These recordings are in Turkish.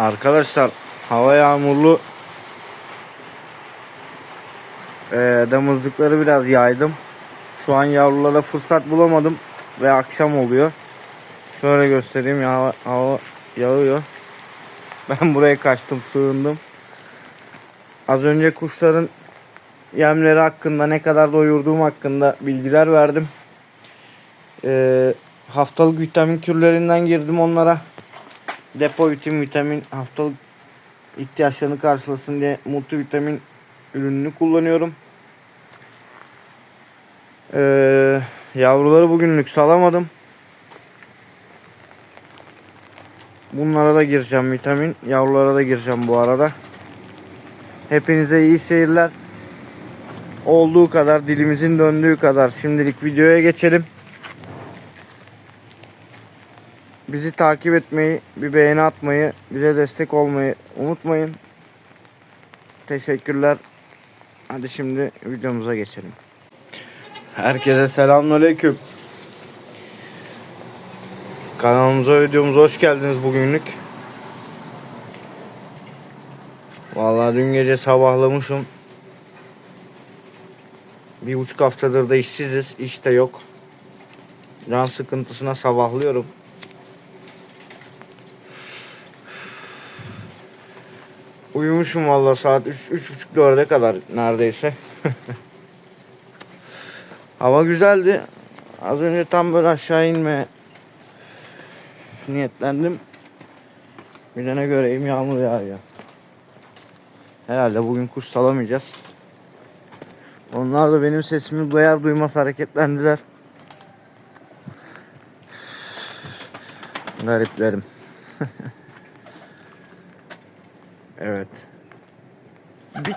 Arkadaşlar hava yağmurlu. Ee, damızlıkları biraz yaydım. Şu an yavrulara fırsat bulamadım ve akşam oluyor. Şöyle göstereyim ya hava yağıyor. Ben buraya kaçtım, sığındım. Az önce kuşların yemleri hakkında ne kadar doyurduğum hakkında bilgiler verdim. Ee, haftalık vitamin kürlerinden girdim onlara. Depo vitamin, vitamin haftalık ihtiyaçlarını karşılasın diye multivitamin ürününü kullanıyorum. Ee, yavruları bugünlük salamadım. Bunlara da gireceğim vitamin. Yavrulara da gireceğim bu arada. Hepinize iyi seyirler. Olduğu kadar dilimizin döndüğü kadar şimdilik videoya geçelim. Bizi takip etmeyi, bir beğeni atmayı, bize destek olmayı unutmayın. Teşekkürler. Hadi şimdi videomuza geçelim. Herkese selamünaleyküm. Kanalımıza, videomuza hoş geldiniz bugünlük. Vallahi dün gece sabahlamışım. Bir buçuk haftadır da işsiziz. İş de yok. Can sıkıntısına sabahlıyorum. Uyumuşum vallahi saat 3 üç, buçuk 4'e kadar neredeyse. Hava güzeldi. Az önce tam böyle aşağı inme niyetlendim. Bir de ne göreyim yağmur yağıyor. Herhalde bugün kuş salamayacağız. Onlar da benim sesimi duyar duymaz hareketlendiler. Gariplerim. evet.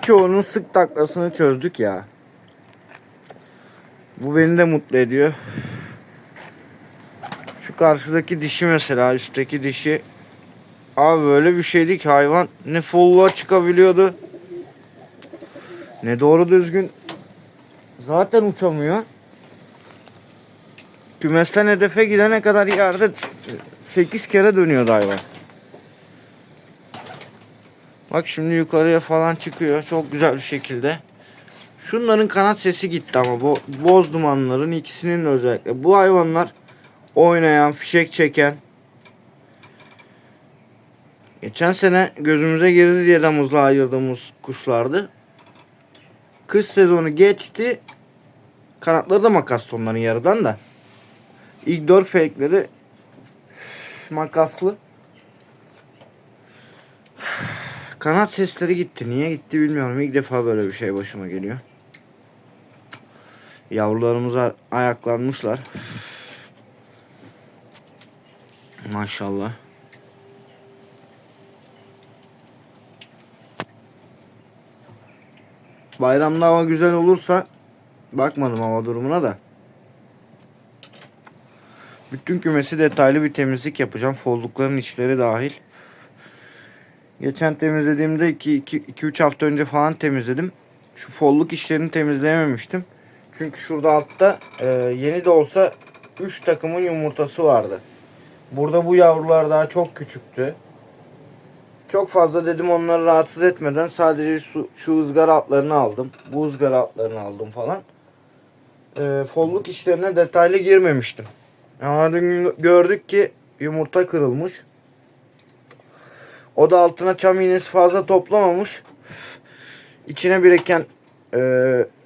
Birçoğunun sık taklasını çözdük ya. Bu beni de mutlu ediyor. Şu karşıdaki dişi mesela üstteki dişi Abi böyle bir şeydi ki hayvan ne folluğa çıkabiliyordu ne doğru düzgün zaten uçamıyor. Kümesten hedefe gidene kadar yerde 8 kere dönüyordu hayvan. Bak şimdi yukarıya falan çıkıyor çok güzel bir şekilde. Şunların kanat sesi gitti ama bu boz dumanların ikisinin özellikle. Bu hayvanlar oynayan, fişek çeken. Geçen sene gözümüze girdi diye damızla ayırdığımız kuşlardı. Kış sezonu geçti. Kanatları da makas onların yarıdan da. İlk dört fake'leri makaslı. Kanat sesleri gitti. Niye gitti bilmiyorum. İlk defa böyle bir şey başıma geliyor. Yavrularımız ayaklanmışlar. Maşallah. Bayramda hava güzel olursa bakmadım hava durumuna da. Bütün kümesi detaylı bir temizlik yapacağım. Foldukların içleri dahil. Geçen temizlediğimde 2-3 hafta önce falan temizledim. Şu folluk işlerini temizleyememiştim. Çünkü şurada altta e, yeni de olsa 3 takımın yumurtası vardı. Burada bu yavrular daha çok küçüktü. Çok fazla dedim onları rahatsız etmeden sadece şu, şu ızgara altlarını aldım. Bu ızgara altlarını aldım falan. E, folluk işlerine detaylı girmemiştim. Ama dün gördük ki yumurta kırılmış. O da altına çam iğnesi fazla toplamamış. İçine biriken e,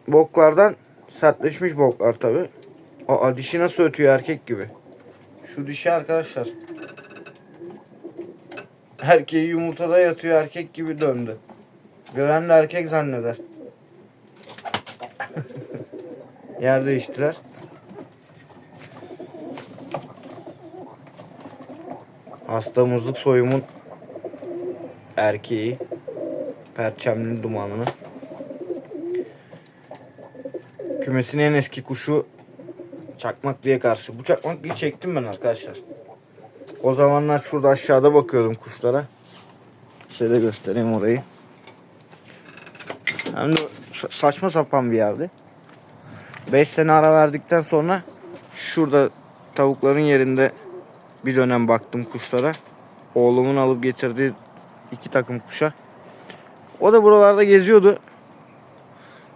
boklardan sertleşmiş boklar tabi. Aa dişi nasıl ötüyor erkek gibi. Şu dişi arkadaşlar. Erkeği yumurtada yatıyor erkek gibi döndü. Gören de erkek zanneder. Yer değiştiler. Hastamızlık soyumun erkeği perçemli dumanlı. Kümesin en eski kuşu çakmaklıya karşı. Bu çakmaklıyı çektim ben arkadaşlar. O zamanlar şurada aşağıda bakıyordum kuşlara. Size göstereyim orayı. Hem de saçma sapan bir yerdi. 5 sene ara verdikten sonra şurada tavukların yerinde bir dönem baktım kuşlara. Oğlumun alıp getirdiği iki takım kuşa. O da buralarda geziyordu.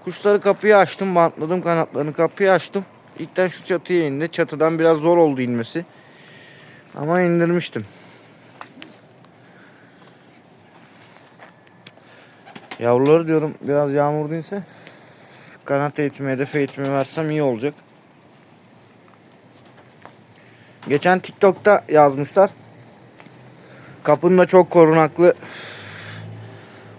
Kuşları kapıyı açtım, bantladım kanatlarını kapıyı açtım. İlkten şu çatıya indi. Çatıdan biraz zor oldu inmesi. Ama indirmiştim. Yavruları diyorum biraz yağmur dinse kanat eğitimi, hedef eğitimi versem iyi olacak. Geçen TikTok'ta yazmışlar. Kapını da çok korunaklı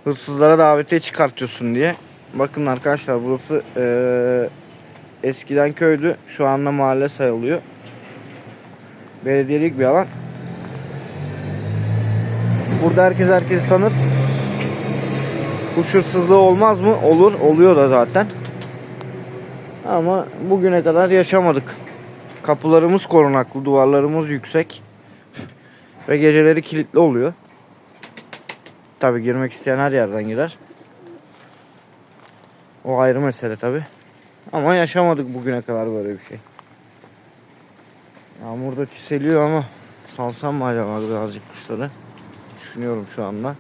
hırsızlara davetiye çıkartıyorsun diye. Bakın arkadaşlar burası eee, eskiden köydü. Şu anda mahalle sayılıyor. Belediyelik bir alan. Burada herkes herkesi tanır. Kuş hırsızlığı olmaz mı? Olur. Oluyor da zaten. Ama bugüne kadar yaşamadık. Kapılarımız korunaklı, duvarlarımız yüksek. Ve geceleri kilitli oluyor. Tabi girmek isteyen her yerden girer. O ayrı mesele tabi. Ama yaşamadık bugüne kadar böyle bir şey. Yağmur da çiseliyor ama salsam mı acaba birazcık kuşları? Düşünüyorum şu anda.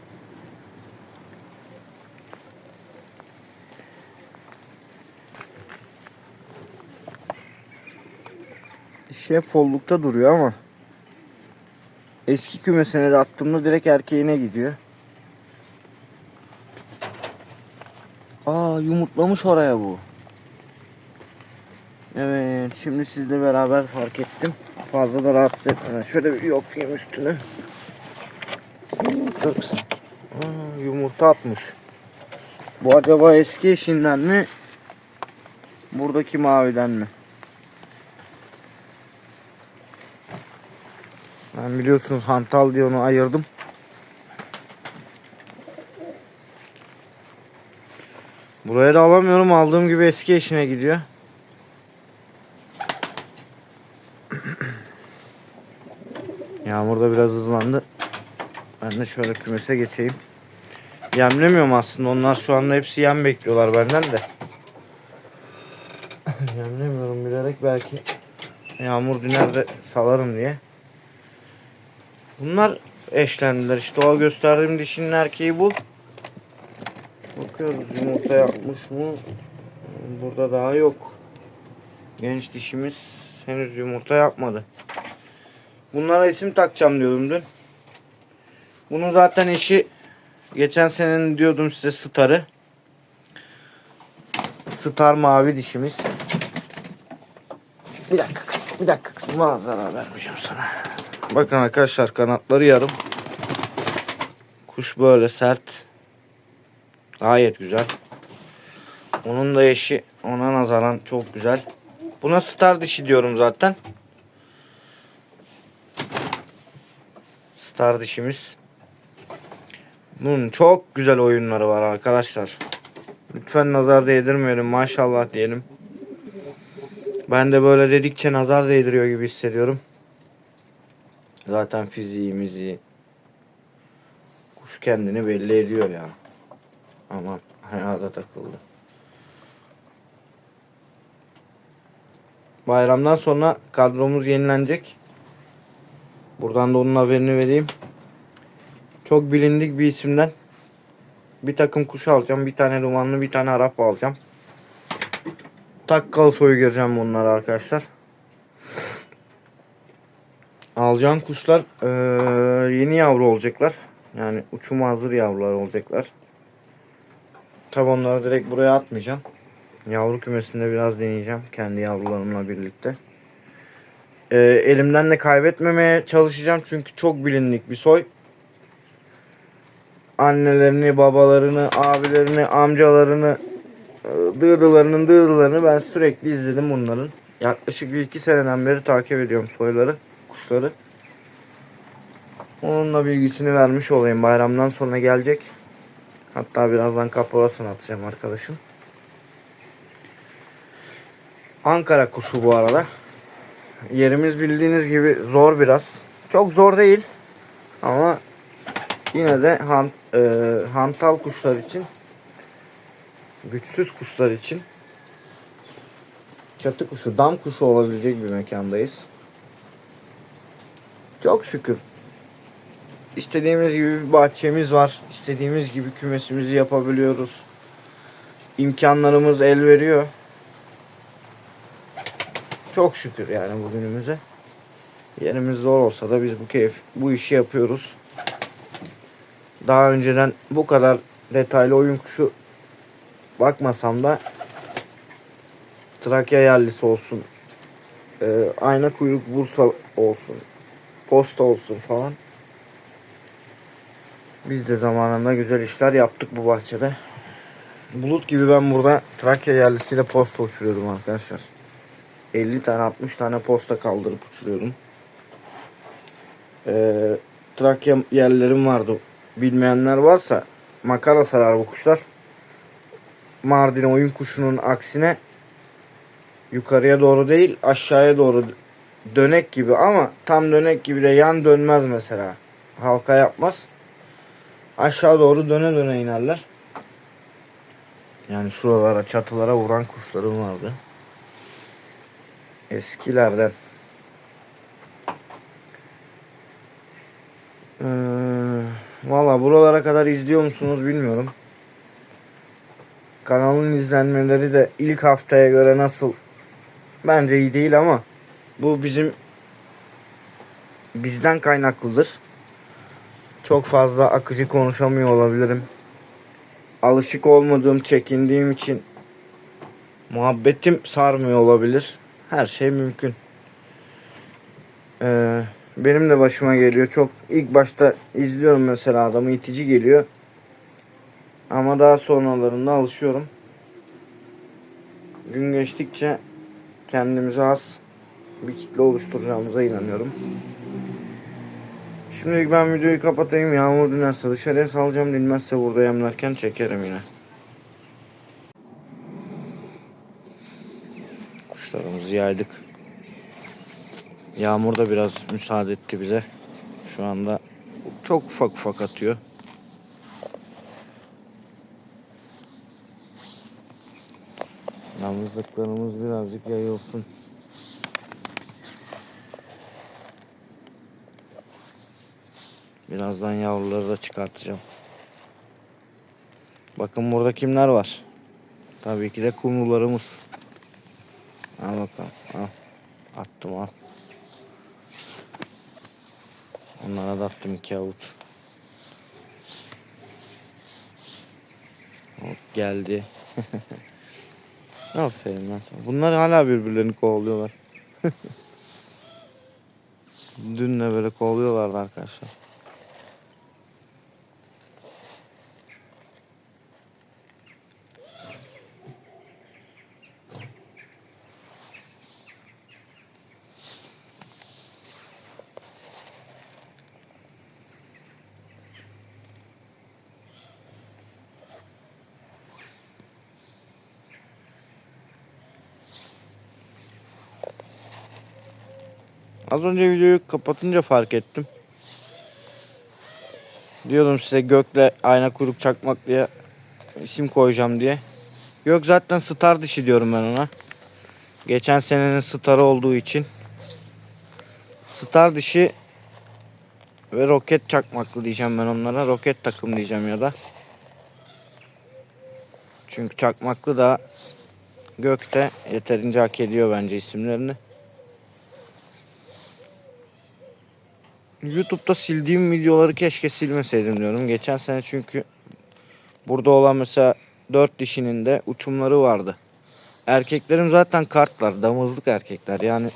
Dişi hep follukta duruyor ama eski kümesine de attığımda direkt erkeğine gidiyor. Aa yumurtlamış oraya bu. Evet şimdi sizle beraber fark ettim. Fazla da rahatsız etmeden. Şöyle bir yoklayayım üstüne. Yumurta, Aa, yumurta atmış. Bu acaba eski eşinden mi? Buradaki maviden mi? Ben biliyorsunuz hantal diye onu ayırdım. Buraya da alamıyorum. Aldığım gibi eski eşine gidiyor. Yağmur da biraz hızlandı. Ben de şöyle kümese geçeyim. Yemlemiyorum aslında. Onlar şu anda hepsi yem bekliyorlar benden de. Yemlemiyorum bilerek belki yağmur diner de salarım diye. Bunlar eşlendiler. İşte o gösterdiğim dişinin erkeği bu. Bakıyoruz yumurta yapmış mı? Burada daha yok. Genç dişimiz henüz yumurta yapmadı. Bunlara isim takacağım diyordum dün. Bunun zaten eşi geçen senenin diyordum size starı. Star mavi dişimiz. Bir dakika kızım, bir dakika kızım. Bana zarar vermeyeceğim sana. Bakın arkadaşlar kanatları yarım. Kuş böyle sert. Gayet güzel. Onun da eşi ona nazaran çok güzel. Buna star dişi diyorum zaten. Star dişimiz. Bunun çok güzel oyunları var arkadaşlar. Lütfen nazar değdirmeyelim maşallah diyelim. Ben de böyle dedikçe nazar değdiriyor gibi hissediyorum. Zaten fiziği miziği. Kuş kendini belli ediyor ya. Aman hayada takıldı. Bayramdan sonra kadromuz yenilenecek. Buradan da onun haberini vereyim. Çok bilindik bir isimden bir takım kuş alacağım. Bir tane dumanlı bir tane Arap alacağım. Takkal soyu gireceğim bunlara arkadaşlar. Alacağım kuşlar eee, yeni yavru olacaklar. Yani uçuma hazır yavrular olacaklar. Tabi onları direkt buraya atmayacağım. Yavru kümesinde biraz deneyeceğim. Kendi yavrularımla birlikte. Eee, elimden de kaybetmemeye çalışacağım. Çünkü çok bilindik bir soy. Annelerini, babalarını, abilerini, amcalarını, eee, dığırılarının dığırılarını ben sürekli izledim bunların. Yaklaşık bir iki seneden beri takip ediyorum soyları, kuşları. Onunla bilgisini vermiş olayım. Bayramdan sonra gelecek. Hatta birazdan kaporasını atacağım arkadaşım. Ankara kuşu bu arada. Yerimiz bildiğiniz gibi zor biraz. Çok zor değil. Ama yine de han, e, hantal kuşlar için güçsüz kuşlar için çatı kuşu, dam kuşu olabilecek bir mekandayız. Çok şükür istediğimiz gibi bir bahçemiz var. İstediğimiz gibi kümesimizi yapabiliyoruz. İmkanlarımız el veriyor. Çok şükür yani bugünümüze. Yerimiz zor olsa da biz bu keyif bu işi yapıyoruz. Daha önceden bu kadar detaylı oyun kuşu bakmasam da Trakya yerlisi olsun. e, ayna kuyruk Bursa olsun. Posta olsun falan. Biz de zamanında güzel işler yaptık bu bahçede. Bulut gibi ben burada Trakya yerlisiyle posta uçuruyordum arkadaşlar. 50 tane 60 tane posta kaldırıp uçuruyordum. Ee, Trakya yerlerim vardı. Bilmeyenler varsa makara sarar bu kuşlar. Mardin oyun kuşunun aksine yukarıya doğru değil aşağıya doğru dönek gibi ama tam dönek gibi de yan dönmez mesela. Halka yapmaz. Aşağı doğru döne döne inerler. Yani şuralara çatılara vuran kuşlarım vardı. Eskilerden. Ee, Valla buralara kadar izliyor musunuz bilmiyorum. Kanalın izlenmeleri de ilk haftaya göre nasıl bence iyi değil ama bu bizim bizden kaynaklıdır. Çok fazla akıcı konuşamıyor olabilirim. Alışık olmadığım, çekindiğim için muhabbetim sarmıyor olabilir. Her şey mümkün. Ee, benim de başıma geliyor. Çok ilk başta izliyorum mesela adamı itici geliyor. Ama daha sonralarında alışıyorum. Gün geçtikçe kendimize az bir kitle oluşturacağımıza inanıyorum. Şimdilik ben videoyu kapatayım. Yağmur dinerse dışarıya salacağım. Dinmezse burada yemlerken çekerim yine. Kuşlarımızı yaydık. Yağmur da biraz müsaade etti bize. Şu anda çok ufak ufak atıyor. Yalnızlıklarımız birazcık yayılsın. Birazdan yavruları da çıkartacağım. Bakın burada kimler var. Tabii ki de kumrularımız. Al bakalım. Al. Attım al. Onlara da attım iki avuç. Hop geldi. Aferin lan sana. Bunlar hala birbirlerini kovalıyorlar. Dün de böyle kovalıyorlardı arkadaşlar. Az önce videoyu kapatınca fark ettim. Diyordum size Gök'le ayna kuyruk çakmak diye isim koyacağım diye. Gök zaten star dişi diyorum ben ona. Geçen senenin starı olduğu için. Star dişi ve roket çakmaklı diyeceğim ben onlara. Roket takım diyeceğim ya da. Çünkü çakmaklı da Gök'te yeterince hak ediyor bence isimlerini. YouTube'da sildiğim videoları keşke silmeseydim diyorum. Geçen sene çünkü burada olan mesela dört dişinin de uçumları vardı. Erkeklerim zaten kartlar, damızlık erkekler. Yani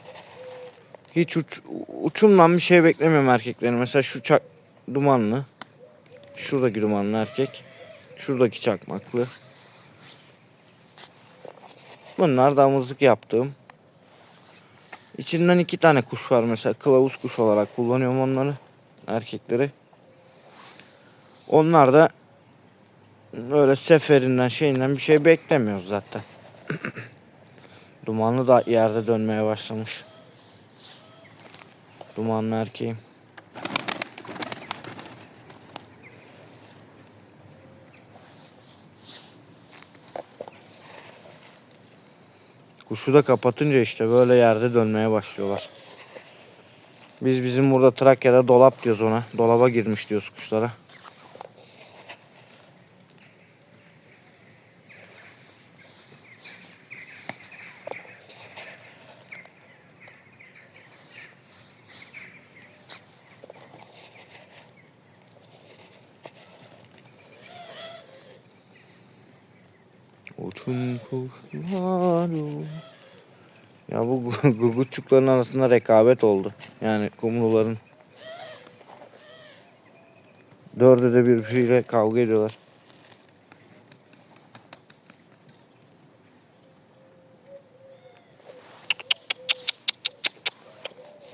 hiç uç, uçumdan bir şey beklemiyorum erkeklerin. Mesela şu çak dumanlı. Şuradaki dumanlı erkek. Şuradaki çakmaklı. Bunlar damızlık yaptığım. İçinden iki tane kuş var mesela. Kılavuz kuş olarak kullanıyorum onları. Erkekleri. Onlar da öyle seferinden şeyinden bir şey beklemiyoruz zaten. Dumanlı da yerde dönmeye başlamış. Dumanlı erkeğim. Kuşu da kapatınca işte böyle yerde dönmeye başlıyorlar. Biz bizim burada Trakya'da dolap diyoruz ona. Dolaba girmiş diyoruz kuşlara. Uçun kuşlar. Ya bu gu- gugutçukların arasında rekabet oldu. Yani kumruların. Dördü de birbiriyle kavga ediyorlar.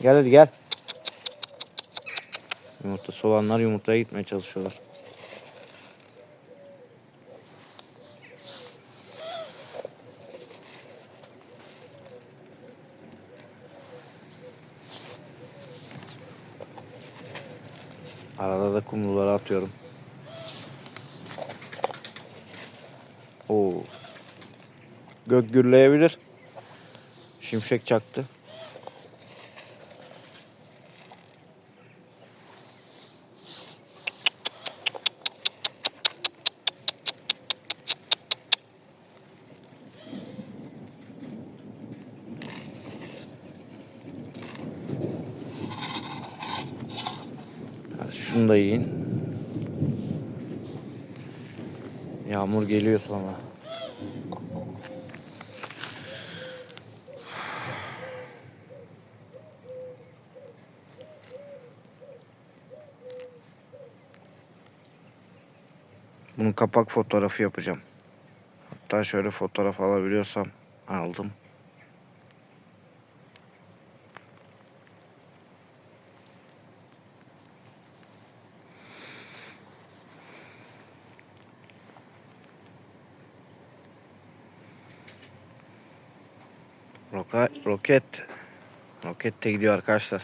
Gel hadi gel. Yumurtası olanlar yumurtaya gitmeye çalışıyorlar. Kumruları atıyorum. Oo. Gök gürleyebilir. Şimşek çaktı. Da yiyin. Yağmur geliyor sonra. Bunun kapak fotoğrafı yapacağım. Hatta şöyle fotoğraf alabiliyorsam aldım. Roka, roket. Roket de gidiyor arkadaşlar.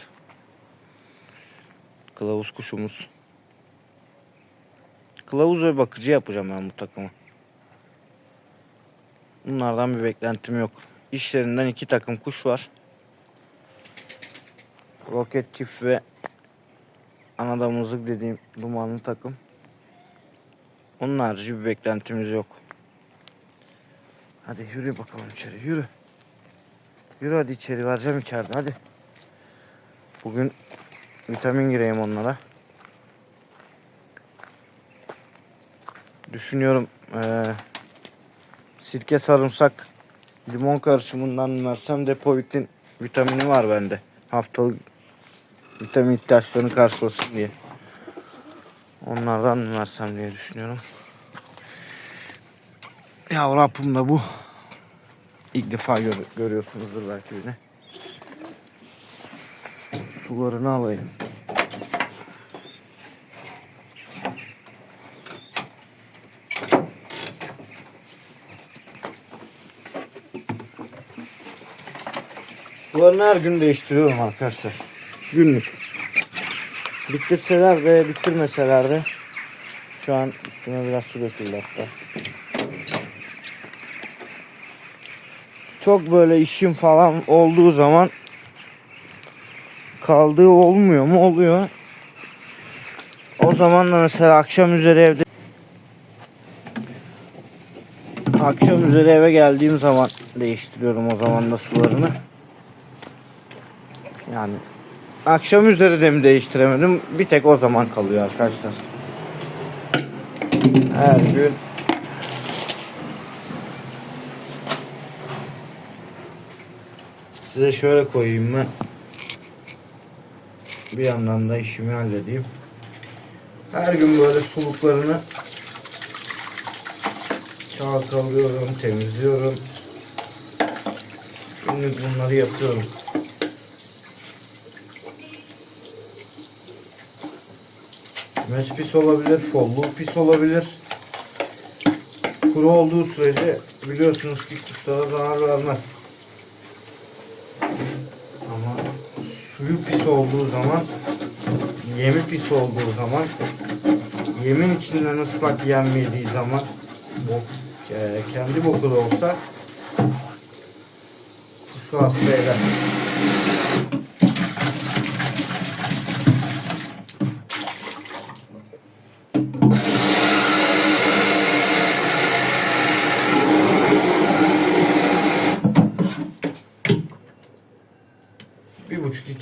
Kılavuz kuşumuz. Kılavuz ve bakıcı yapacağım ben bu takımı. Bunlardan bir beklentim yok. İşlerinden iki takım kuş var. Roket çift ve ana damızlık dediğim dumanlı takım. Onun harici bir beklentimiz yok. Hadi yürü bakalım içeri yürü. Yürü hadi içeri vereceğim içeride hadi. Bugün vitamin gireyim onlara. Düşünüyorum eee, sirke sarımsak limon karışımından versem depovitin vitamini var bende. Haftalık vitamin ihtiyaçlarını karşılasın diye. Onlardan versem diye düşünüyorum. Ya Rabbim da bu. İlk defa gör- görüyorsunuzdur belki beni. Sularını alayım. Sularını her gün değiştiriyorum arkadaşlar. Günlük. Bitirseler de bitirmeseler de şu an üstüne biraz su döküldü hatta. Çok böyle işim falan olduğu zaman kaldığı olmuyor mu? Oluyor. O zaman da mesela akşam üzeri evde akşam üzeri eve geldiğim zaman değiştiriyorum o zaman da sularını. Yani akşam üzeri de mi değiştiremedim? Bir tek o zaman kalıyor arkadaşlar. Her gün Size şöyle koyayım ben. Bir yandan da işimi halledeyim. Her gün böyle suluklarını çalkalıyorum, temizliyorum. Günlük bunları yapıyorum. Kümes pis olabilir, folluğu pis olabilir. Kuru olduğu sürece biliyorsunuz ki kuşlara zarar vermez. Ama suyu pis olduğu zaman, yemi pis olduğu zaman, yemin içinden ıslak yem yediği zaman, bok, e, kendi boku da olsa kuşu hasta eder.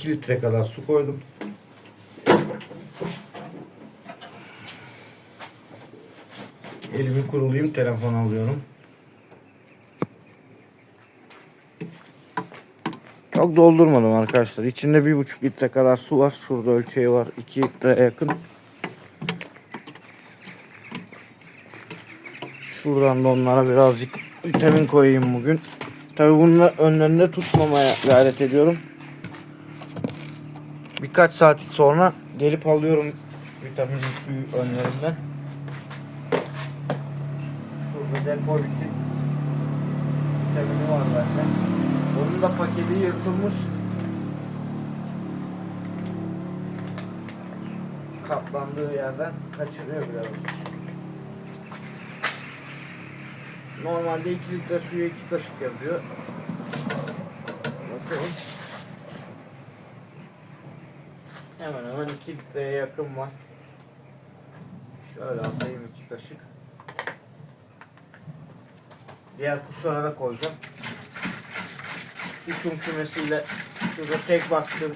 Litre kadar su koydum. Elimi kurulayım telefon alıyorum. Çok doldurmadım arkadaşlar. İçinde bir buçuk litre kadar su var. Şurada ölçeği var. 2 litre yakın. Şuradan da onlara birazcık vitamin koyayım bugün. Tabi bunu önlerinde tutmamaya gayret ediyorum. Birkaç saat sonra gelip alıyorum vitamin suyu önlerinden. Şurada depo bitti. Vitamini var zaten. Onun da paketi yırtılmış. Katlandığı yerden kaçırıyor biraz. Normalde 2 litre suya 2 kaşık yazıyor. Bakalım. Hemen hemen 2 litreye yakın var. Şöyle atayım 2 kaşık. Diğer kuşlara da koyacağım. Uçum kümesiyle şurada tek baktığım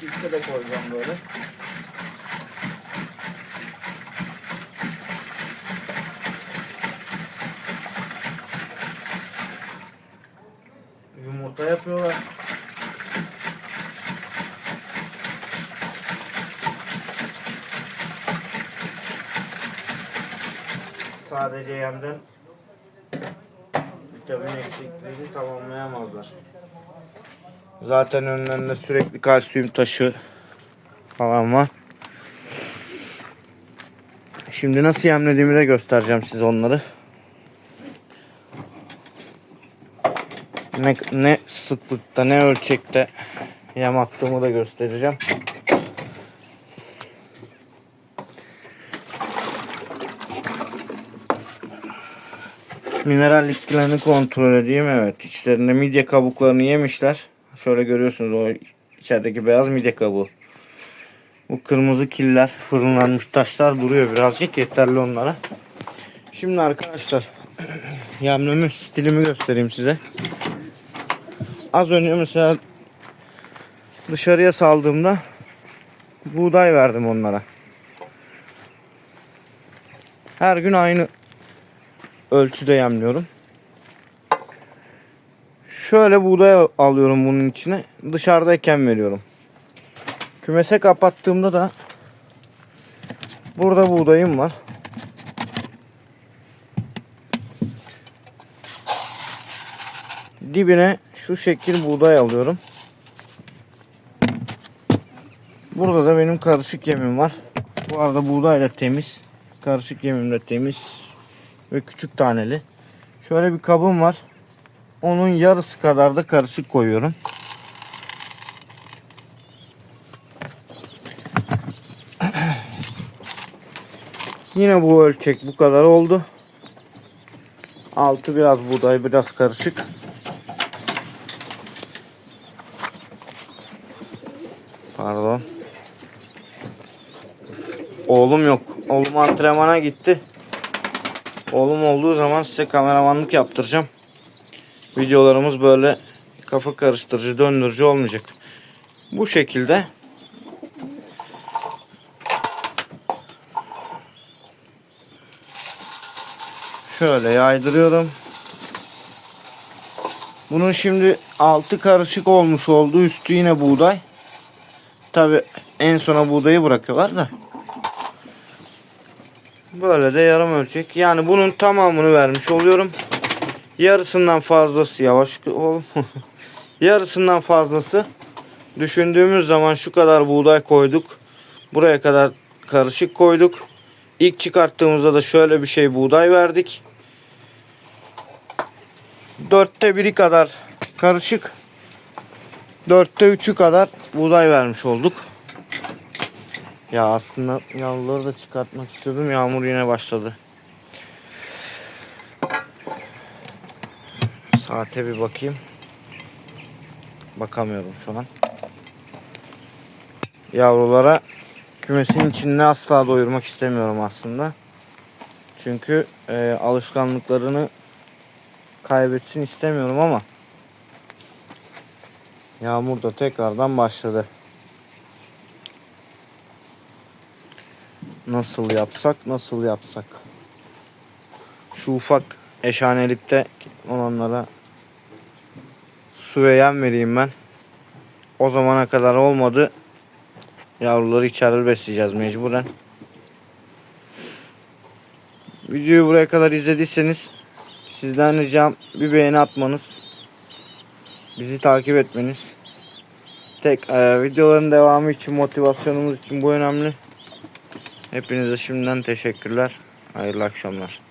çifte de koyacağım böyle. Yumurta yapıyorlar. Sadece yemden vitamin eksikliğini tamamlayamazlar. Zaten önlerinde sürekli kalsiyum taşı falan var. Şimdi nasıl yemlediğimi de göstereceğim size onları. Ne, ne sıklıkta ne ölçekte yem attığımı da göstereceğim. Mineralliklerini kontrol edeyim. Evet içlerinde midye kabuklarını yemişler. Şöyle görüyorsunuz o içerideki beyaz midye kabuğu. Bu kırmızı killer, fırınlanmış taşlar duruyor birazcık yeterli onlara. Şimdi arkadaşlar yemleme stilimi göstereyim size. Az önce mesela dışarıya saldığımda buğday verdim onlara. Her gün aynı ölçüde yemliyorum. Şöyle buğday alıyorum bunun içine. Dışarıdayken veriyorum. Kümese kapattığımda da burada buğdayım var. Dibine şu şekil buğday alıyorum. Burada da benim karışık yemim var. Bu arada buğday da temiz. Karışık yemim de temiz. Ve küçük taneli. Şöyle bir kabım var. Onun yarısı kadar da karışık koyuyorum. Yine bu ölçek bu kadar oldu. Altı biraz buğday, biraz karışık. Pardon. Oğlum yok. Oğlum antrenmana gitti. Oğlum olduğu zaman size kameramanlık yaptıracağım. Videolarımız böyle kafa karıştırıcı, döndürücü olmayacak. Bu şekilde şöyle yaydırıyorum. Bunun şimdi altı karışık olmuş oldu. Üstü yine buğday. Tabi en sona buğdayı bırakıyorlar da. Böyle de yarım ölçek. Yani bunun tamamını vermiş oluyorum. Yarısından fazlası yavaş oğlum. Yarısından fazlası düşündüğümüz zaman şu kadar buğday koyduk. Buraya kadar karışık koyduk. İlk çıkarttığımızda da şöyle bir şey buğday verdik. Dörtte biri kadar karışık. Dörtte üçü kadar buğday vermiş olduk. Ya aslında yavruları da çıkartmak istiyordum. Yağmur yine başladı. Saate bir bakayım. Bakamıyorum şu an. Yavrulara kümesin içinde asla doyurmak istemiyorum aslında. Çünkü e, alışkanlıklarını kaybetsin istemiyorum ama Yağmur da tekrardan başladı. Nasıl yapsak, nasıl yapsak? Şu ufak eşanelikte olanlara su ve yem vereyim ben. O zamana kadar olmadı. Yavruları içeride besleyeceğiz mecburen. Videoyu buraya kadar izlediyseniz sizden ricam bir beğeni atmanız. Bizi takip etmeniz. Tek e, videoların devamı için motivasyonumuz için bu önemli. Hepinize şimdiden teşekkürler. Hayırlı akşamlar.